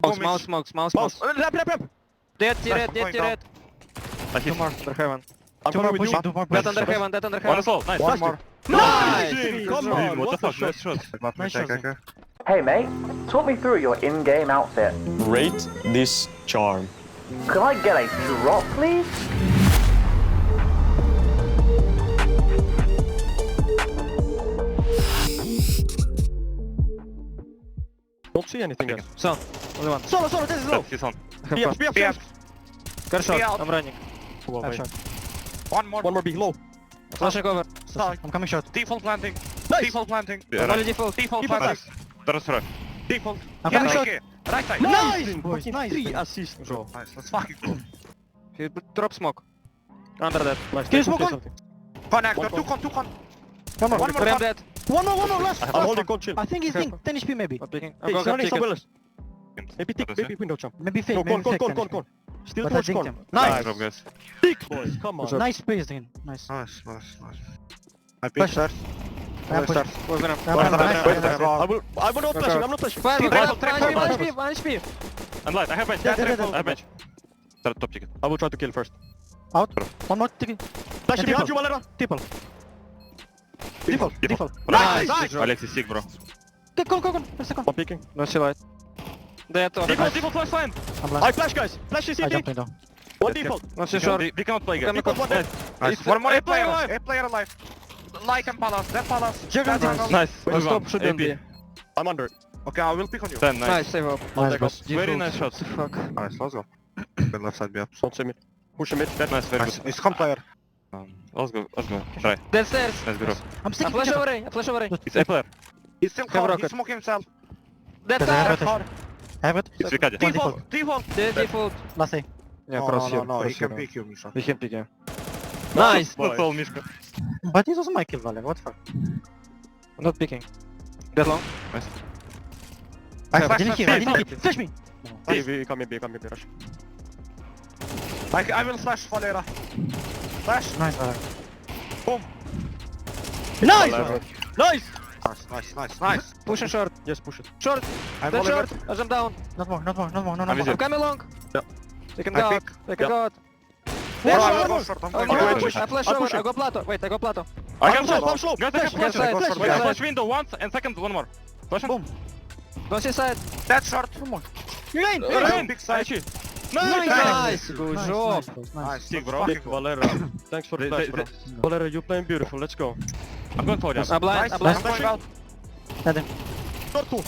Smoke, Go small mid. smoke, small smoke. Mouse. Uh, Lap, lap, lap. Dead, Nice, red, dead, going down. red. I Two hit. more, under heaven. I'm Two coming more with you. pushing, two more Dead pushing. under heaven, dead under One heaven. assault. Nice. One more. Nice! Dude, Good Come job. on. What What the the fuck? shot? Nice shot. Let me Nice take, shot, okay. Hey mate, talk me through your in-game outfit. Rate this charm. Could I get a drop, please? See anything guys. Son, only one. Solo, solo, this is low. He's on. BF, BF, BF. BF. Car shot. I'm running. One Half shot. One more. more B, low. Flashing over. Start. I'm coming short. Default planting. Nice. Default planting. Yeah, Only right. default. Default planting. Transfer. Default. I'm coming short. okay. Right side. Nice, Fucking nice. Three assists, bro. Nice. Let's fucking go. He drop smoke. Under that. Nice. Can you smoke two, on? Connector. One Two con. Two con. One more. One more con. dead. One more, one more, last. I'm last holding one. control. I think he's Careful. thing. 10 HP maybe. I'm picking. I'm going he's running ticket. somewhere else. Maybe tick, That's maybe window jump. Maybe fake, No, maybe con, con, fake. con, ten con, HP. con. Still But I towards con. Nice Nice. Tick, boys. Come on. Nice space again. Nice. Nice. Nice. Nice. I Flash. pick stairs. I'm Only pushing. stairs. We're. I'm One I'm stairs, nice. one nice, stairs. nice. I will. I'm not flashing. I'm not flashing. Five, Keep one it up, HP, keep one up. HP, one HP. I'm light. I have bench. I have dead. bench. Start top ticket. I will try to kill first. Out. One more. Tick. Flash Yeah, behind you, Valera. Triple. Default. Default. Nice. Nice. Alexis sick, bro. Okay, Con, con, con. First con. I'm picking. No see light. Dead or Default, default, flash line. I'm I blind. flash, guys. Flash is I CT. jumped in down. One Yes, default. Not see We, short. we cannot play, guys. Default one Dead. Nice. It's One more. a A player player alive. A player alive. Like and palace. That palace. Juggle, That nice. jungle. Nice. One Move stop on. shouldn't be. AP. I'm under. Okay, I will pick on you. 10, nice. Nice, save up. Nice, take boss. Very nice shot. Fuck. Nice. Let's go. Then left side be up. Don't see me. Push him in. Dead, nice. Very Nice. good. It's con player. Um, let's go, let's go. Try. They're stairs. Let's go. I'm sticking. I flash over A. I flash over A. It's Epler. He's still Have hard. He smoke himself. That's hard. That's hard. Have it. It's Riccardi. Default. Default. Default. Default. Last A. Yeah, no, cross no, here. No, no, he can pick you, Misha. He can pick you. Nice. Пошел, Мишка. But he was Mike value. What fuck? Not picking. That long. Nice. I didn't kill. I didn't kill. Flash me. No. Hey, come here, come here, rush. I, I will flash Valera. Flash. Nice, Valen. Boom. Nice. Valera. Nice! Nice, nice, nice, nice. Pushing short. Yes, push it. Short. I'm Dead short. I jump down. Not more. Not more. Not more. No, no I'm more. I'm coming long. Yeah. They can I go out. They can Yeah. go out. No, I short. will short. I'm going no, push I flash I'll over. I go plato. Wait, I go plato. I I'm can slow, flash. I'm slow. Guys, I can Yes, flash. side, Go yes, short, Wait, yes, flash window once and second one more. Flash Boom. Don't see side. That's short. One more. You're! You're You're in. in! Big side. Nice. Nice. Nice. Good Nice, job. nice, boys, nice. Nice. Sick, bro. fucking Valera. Thanks for the flash, they- bro. Valera, you playing beautiful. Let's go. I'm going for you. I'm blind. Nice. I'm blind. I'm going out. Dead him. Short two.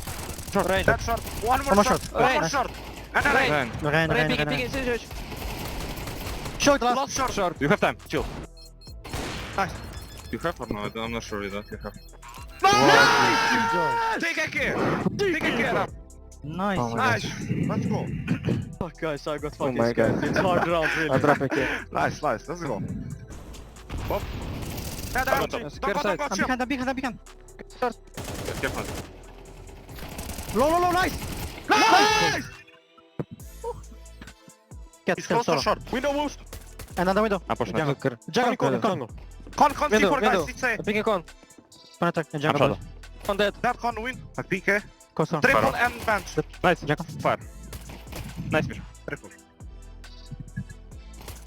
Short range. That's short. One more One short. shot. One more Right. short. And then Right. Ten. Rein, Rain, rein, picking, rein. picking. See, see. Short last. last short. Short. You have time. Chill. Nice. You have or no? I'm not sure you don't. You have. Take a care. Take a care. Nice. Oh my Nice. Let's go. Fuck, guys, I got Oh fucking my scared. God. It's hard round, I really. drop a kill. Nice, nice. Let's go. Bob. Yeah, I'm on that's top. it. Yes, Don't go, side. don't go, I'm chill. behind. I'm behind. I'm behind. Careful. Low, low, low. Nice. Nice! Get He's kill close to solo. short. Window boost. Another window. Ah, I'm pushing. Jungle. Joker. Jungle. Con. Jungle, Con. jungle. Con, con, Window, C4 window. guys. It's a. I'm picking con. Con attack. And I'm jungle. shadow. Con dead. That con win. A PK. Coast on. Triple and bench. Nice. Jungle. Fire. Nice, Misha. Triple.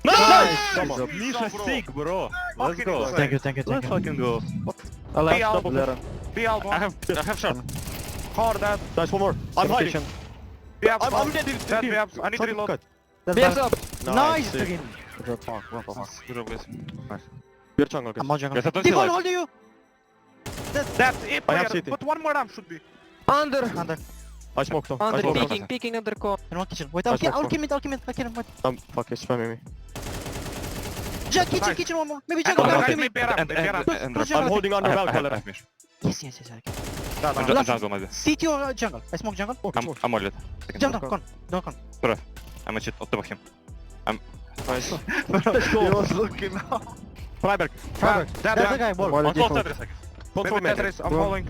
Nice! Come Come on. on. Misha bro. sick, bro. Let's Fucking go. Thank you. Thank you. Thank Let's you. fucking go. I like Be out. double Lera. Be out I have, I have shot. Car that. Nice, one more. I'm hiding. Kitchen. Be up. I'm, I'm dead. dead, Dead, dead. I need to reload. Cut. That's BS up. Nice. sick. Again. Good job, good job. Good job, guys. We're jungle, guys. I'm on jungle. Guys, I don't see Default light. hold you. That's it. I have player. CT. But one more ramp should be. Under. Under. Açma oktan. Under Açma oktan. peeking, peeking under core. And one kitchen. Wait, I'll, I'll, I'll, I'll kill mid, I'll kill mid. I kill him, wait. Tam fuck it, spam me. Jack, kitchen, nice. kitchen one more. Maybe Jack, I'll kill mid. And, and, and, and, I'm holding under well color. Yes, yes, yes, I can. No, no, jungle maybe. CT or uh, jungle? I smoke jungle. Okay, I'm, I'm all it. Jungle, con. No, con. Bro, I'm a shit. What about him? I'm... Nice. Let's go. He was looking now. Freiberg. Freiberg. There's a guy, ball. On top, there's a guy. Don't Baby mid. Tetris, I'm Bro.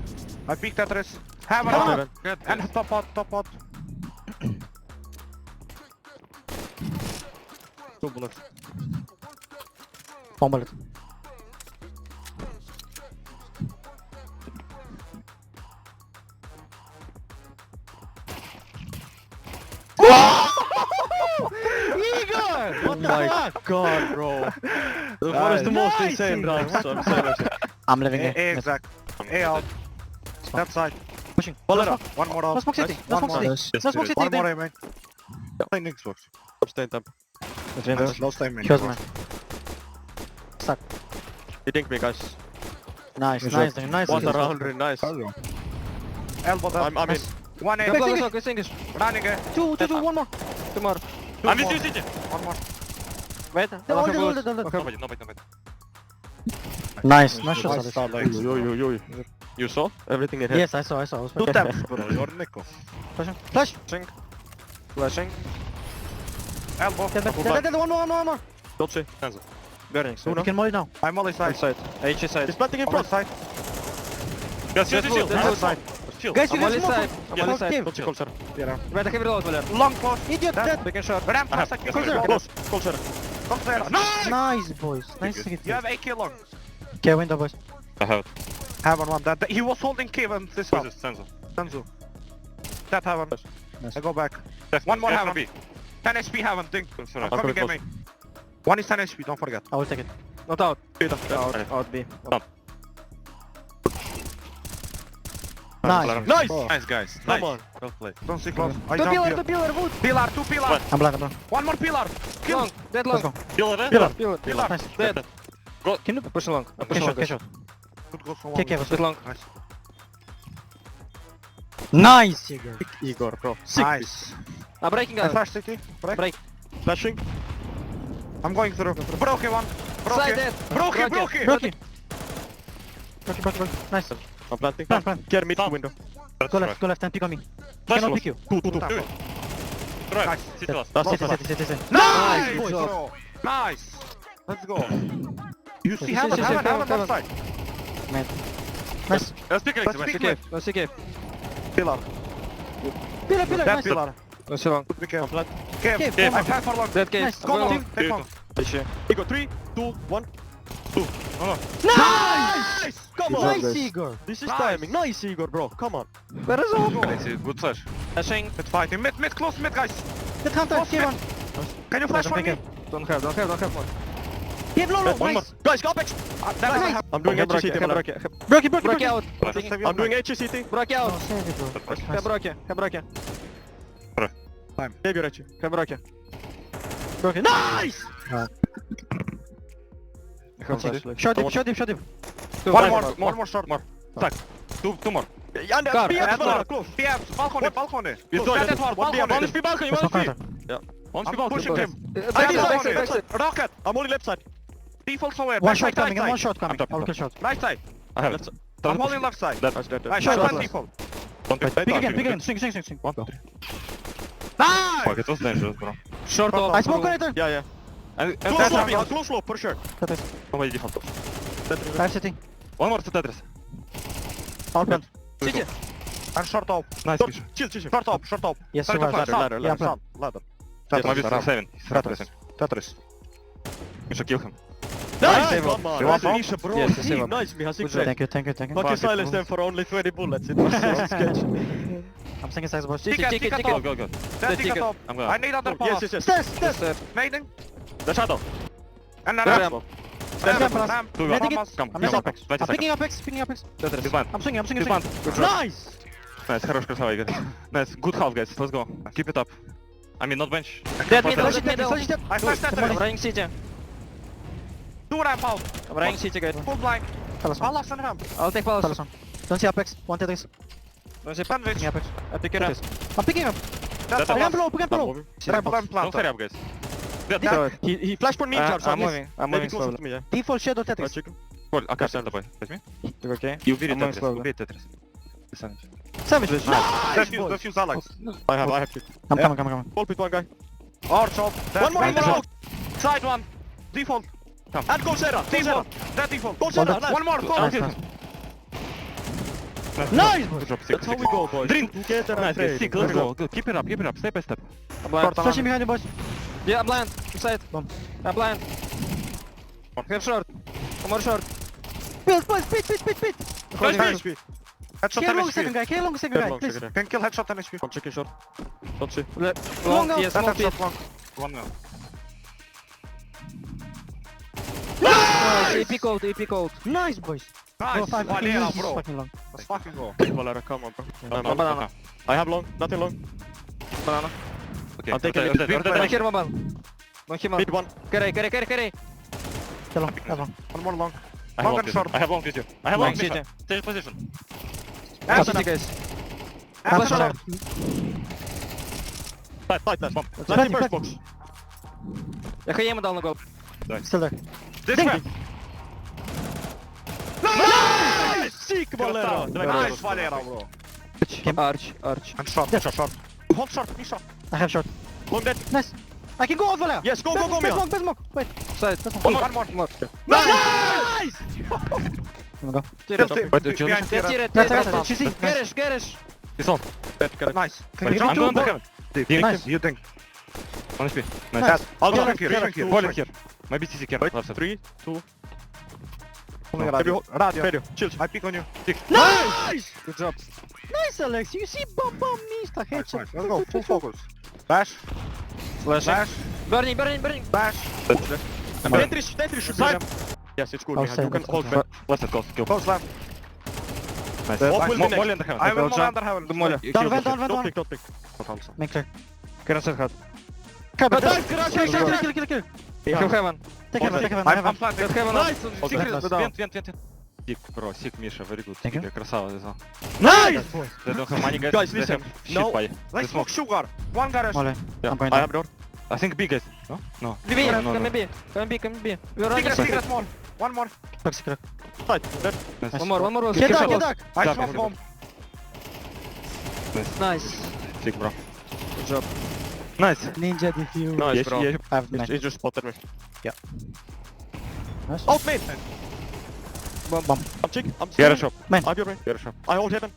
I peek Tetris. Hammer Come on. And top pot, top pot. Two bullets. One bullet. Igor! What the fuck? god, bro. That was the most insane round, I'm so. I'm living A, it. A exact. A out. That side. Pushing. Bolera. One more No out. smoke city. Nice. No One smoke more. city. Yes, No smoke there is. city. One more eh, there. A main. Play Xbox. Stay in temp. Nice. No stay main. Kills man. He dinked me, guys. Nice, nice, dude, nice. One dude. around, really nice. Elbow down. I'm, I'm in. One A. Go, go, go, go, English. Running A. Two, two, two, one more. Two more. Two I'm more. with you, City. One more. Wait. Hold it, hold it, hold it. Nobody, nobody, nobody. Nice, nice shot. Nice start, Yo, yo, yo, yo. You saw everything in here? Yes, I saw, I saw. I was Two pushing. taps, bro. You're Nico. Pushing. Flash. Flashing. Flashing. Elbow. Dead, dead, Double dead, back. dead, one more, one more, one more. Don't see. Burning. You can molly now. I'm only side. Side. HE side. He's planting in front. side. Yes, yes, yes, That's yes. good, side. Shield. Guys, you I'm can only smoke. side. I'm Yeah. side. cave. Don't see call. Yeah. Wait, I reload, Valer. Long close. Idiot, Dead. dead. We can shot. Ram I have- plus yes, Close. Come there. Nice. Nice, boys. Nice to You get have A kill long. Okay, window, boys. I have. Heaven one. That he was holding Kevin this Who's one. this? Senzo. Sanzu. That heaven. Nice. I go back. Left, One more left, heaven. B. 10 HP heaven. Think. Sorry. I'm coming close. game One is 10 HP. Don't forget. I will take it. Not out. Yeah. Out. Out B. Nice. Nice! Oh. Nice, guys. Come Nice. on. Well played. Don't see close. I Two jump pillar, here. two pillar, wood. Pillar. Two pillar. What? I'm blind, I'm blind. One more pillar. Kill. Long. Dead long. Pillar, eh? Pillar. Pillar. Pillar. Nice. Dead. Can you Push long. I'm Catch pushing shot, long. catch shot. Good go for one. Take care Push long. Nice. Nice, Igor. Igor, bro. Sick. Nice. Ah, I'm breaking I out. flash city. Break. Break. Flashing. I'm going through. Broken one. Broken. Side dead. Broken. Broken. Broken. Broken. Broken, broken, broken. Nice. I'm planting. Plan, plan. Care mid window. Go left, go left and pick on me. Flash Cannot pick you. Two, two, two. Two. Do it. Nice. City last. That's City, it. city, city, city. Nice, Nice. Let's go. You see Heaven, Heaven, Heaven, left side. Man. Nice. Let's pick left, let's pick left. Let's pick left. Pillar. Pillar, pillar, nice. Pillar. Non c'è long. Be careful. Cave, cave, cave. I have for long. Dead cave. Nice. Come on, team. Take long. Dice. Igor, 3, 2, 1. Two. No, no. Nice! nice! Come on! Nice, Igor! This is nice. timing. Nice, Igor, bro. Come on. Where is Ogor? That's it. Good flash. Flashing. Mid fighting. Mid, mid, close, mid, guys. Mid hunter, close, mid. Can you flash for me? Don't have, don't have, don't have one. He have low, low, One nice. more. Guys, go back. Uh, that nice. I'm doing okay, HCT, Broke. Broke, Broke, Broke out. I'm doing HCT. Broke out. He Broke, he Broke. Time. Я беру, he Broke. Broke, nice! Shot him, shot him, shot him. One more, one more shot. More. Так, two, two more. Under, Car, PF, close. PF, balcony, balcony. Close, stand at hard, balcony. One HP balcony, one HP. Yeah. One HP balcony. Pushing him. Rocket, I'm only left side. Default somewhere. One shot side, coming, and one side. shot coming. top, I will top. kill shot. Right side. I have it. I'm holding left side. Dead, dead. Right Shot side, left. one default. Nice. again, pick again. Swing, swing, swing, swing. One, two. Nice! Fuck, it was dangerous, bro. Short I off. I smoke connector. Yeah, yeah. And, and Close yeah, close slope, for sure. That is. Somebody default. Five sitting. One more to Tetris. All plant. City. And short top. Nice. Misha. Chill, chill. Short top, short top. Yes, Ladder, ladder, Ladder, ladder, ladder, Tetris, seven. Tetris. Tetris. Misha, kill him. Nice, save come on. You want Nice, more? Misha, bro. Yes, yes, Team, save Nice, Miha, Good six job. Thank you, thank you, thank you. But you Fuck it, silenced bro. them for only 20 bullets. It was so sketch. I'm thinking size boss. City, Ticket, ticket, ticket ticket. Go, go, go. That The ticket ticket. top. I'm I going. need other Yes, pass. yes, yes. Stairs, Yes, stairs. sir. Nading. The shadow. And then Ram. ramp. Stand Ramp, for us. ramp. Two, Let go. it Thomas. Come, I'm come. missing 20 I'm seconds. picking Apex, picking Apex. He's blind. I'm swinging, I'm swinging, He's I'm blind. swinging. Good job. Nice! Nice, хорош, красава, Игорь. Nice, good half, guys. Let's go. Keep it up. I mean, not bench. Dead Flash middle, Flash it. it, middle. flash it. I flashed I'm Tetris. running city. Two ramp out. I'm running city, guys. Full blind. Palace one. Palace and ramp. I'll take palace. Palace one. Don't see Apex. One Tetris. Don't see Sandwich. Picking Apex. I pick it up. I'm picking up. That's That's a Ramp ramp. low, ramp I'm low. moving. Ramp, ramp Don't planter. hurry up, guys. Dead. Yeah. He, he flashed for me, Uh, Jar, so I'm yes. moving. I'm Maybe moving closer slowly. to me, yeah. Default Shadow Right, Tetris. chicken. Коль, Акаш, дай давай. Возьми. You okay? И убери I'm moving Тетрис. slowly. Убей Тетрис. Savage. Defuse, defuse Alex. I have, I have chicken. I'm coming, coming, coming. Ball pit one guy. Or shot. One more, one more out. Side one. Default. And go Sarah, go Sarah. That default. Go Sarah, One nice. One more. Nice, Close. nice. Nice! That's how we go, boys. Together and Nice. Sick, let's go. Good. Keep it up, keep it up. Step by step. I'm blind. Flashing behind you, boys. Yeah, I'm blind. Inside. Bomb. I'm blind. Have short. One more short. Build, boys, pit, pit, pit, pit. HP. Headshot Kill 10 long second guy, kill long second guy, please. Can kill headshot 10 HP. One chicken short. Don't see. Le- Long yes, long headshot. One more. Nice, AP cold, AP cold. Nice, boys. Nice, Bro, five fucking Valera, easy, bro. fucking long. Let's fucking go. Valera, come on, bro. No, no, banana. I have long, nothing long. Banana. Okay, I'm taking rotate, it. rotate, Don't rotate. hear my man. Don't hear my Mid one. Carry, carry, carry, carry. Tell long, tell long. One more long. I have Long long and vision. short. I have long vision. I have long Long vision. city. Change position. One Answer city, them. guys. Answer Flash them. short. Tight, tight, tight. Bomb. Planting, Planting first planting. box. Я ХЕМ дал на гол. Still there. This way! Nice! Sick, Valero! Nice, Valero, bro. Arch, arch, arch. I'm short, short, short. Hold short, me short. I have short. Nice. I can go Valero. Yes, go, go, go, go, Mia. Smoke, smoke, wait. Side, one more, one more. More. Nice! Go. Gerish, Gerish. He's on. Nice. I'm Nice. to heaven. Nice. You think. On HP. Nice. I'll go here. Here. Here. Maybe CC can. Wait, Left side. three, two, Only Maybe radio. hold- Radio. radio. Chill. I pick on you. Nice! Good job. Nice, Alex. You see, bum bum mista Nice, headshot. nice. Let's go. Full focus. Bash. Flash. Bash. Burning, burning, burning. Bash. Entry, entry should be Side. them. Yes, it's good. I'll Mihan. say You can that. hold Okay. back. Left side, close. Kill. Close left. Nice. Nice. What will Mo- be Molly next? in the heaven. I will Kill, move jump. under heaven. До моля. You Down kill, vent, kill, down vent, Don't one. pick, don't pick. Not Hamza. Make clear. Can set hard. Kill, But kill, nice, garage, kill, kill, garage. kill, kill. Kill heaven. Take heaven, take heaven. I'm, heaven. I'm planting. Get heaven. Nice. Secret. Nice. Вент, вент, вент, вент. Сик, бро, сик, Миша, very good. Thank you. Сик, красава, this one. Nice! They don't have money, guys. Guys, They listen. have shit No. buy. Let's They smoke sugar. One garage. Mole. Yeah. I'm going I down. have door. I think big, guys. No? No. BB, No, no, come no. B, come B, come B. We're running. Secret, secret, small. One more. Toxic crack. Tight. Dead. Nice. One more, one more. Get close. get dark. I Stop, smoke stop. bomb. Nice. Sick, bro. Good job. Nice. Ninja defuse. Nice, Yes, bro. yeah. I have He nine. he just spotted me. Yeah. Nice. Out mid! Bomb, bomb. I'm chick. I'm Get a chill. shop. Man. I'll be right. Get a shop. I hold heaven.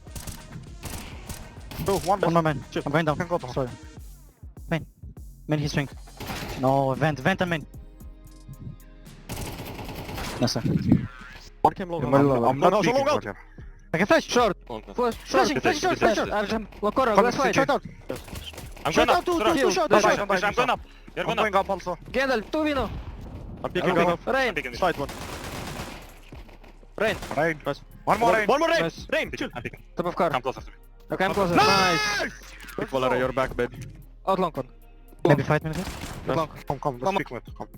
Two, one One more. more man. Chill. I'm going down. Can go to- Sorry. Main. Main his swing. No, vent, vent and main. Yes, sir. One came long. I'm, I'm I'm No, not no, so peeking long out. I can flash. Short. Long now. Flash. Flashing, short, good short. Arjun. To fight. city. Short out. I'm going out, up. two, two, short. that's I'm going up. You're I'm going up. up also. Gandalf, two Vino. I'm picking up. Rain. Side one. Rain. Rain. Nice. One more rain. One more rain. Nice. Rain. I'm Chill. picking. I'm picking. Top of car. Come closer to me. Okay, I'm closer. Nice. Pick Valera, you're back, baby. Out long one. Maybe five minutes. Out long. Come, come, let's Come. Come.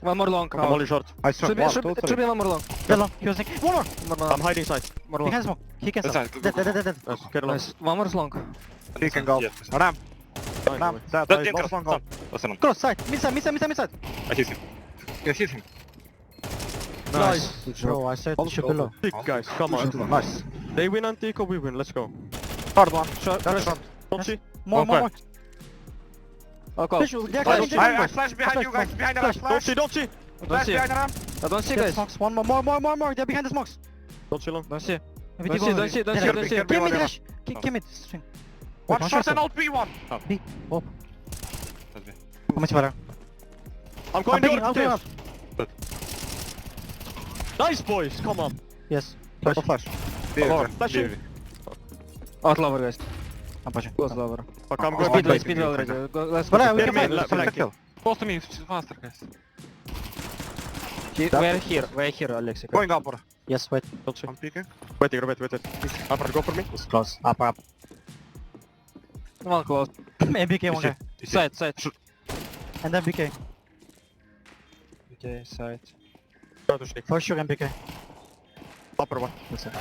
One more long. I'm only short. I Should be, should, be- should be one more long. Get long. He was like, one more. One more I'm hiding side. More He long. can smoke. He can That's smoke. Dead, dead, dead, dead. Nice. Get along. Nice. One more long. He can go. Yes. Ram. Ram. Dead. Don't Nice. enter. Last one go. Stop. Listen. Cross, side. Mid side, mid side, mid side, mid side. I hit him. Yes, hit him. Nice. Bro, I said Also, should also. below. Sick, guys. Come on. Nice. They win Antico, we win. Let's go. Third one. Short. That's short. Don't see. More, more, more. Oh, call. Flash, they're Flash. closing, I, I they're flash behind Flash, you guys. flash, Behind the flash. Don't Flash. see, don't see. Don't Flash see. behind the ram. I don't see, guys. smokes. One more, more, more, more, more. They're behind the smokes. Don't see long. Don't see. Don't see, go- don't see, don't see, don't see. Give me flash. Give give me this swing. One shot and out B1. That's me. How much better? I'm going door. I'm going up. Nice boys. Come on. Yes. Flash. Flash. B. Flash in. Out lower, guys. Pushing. Close lower. Fuck, I'm Oh, going Speed okay. low, speed low already. Go, let's go. I- we can Select let- kill. Close to me. Faster, guys. He- We're here, we're here, Alexei. Going upper. Yes, wait. Don't. I'm peeking. Wait, wait, wait, wait. Upper, go for me. It's close. Up, up. One close. MBK one guy. Side, side. And then BK. Okay, side. For sure MBK. Upper one. That's it.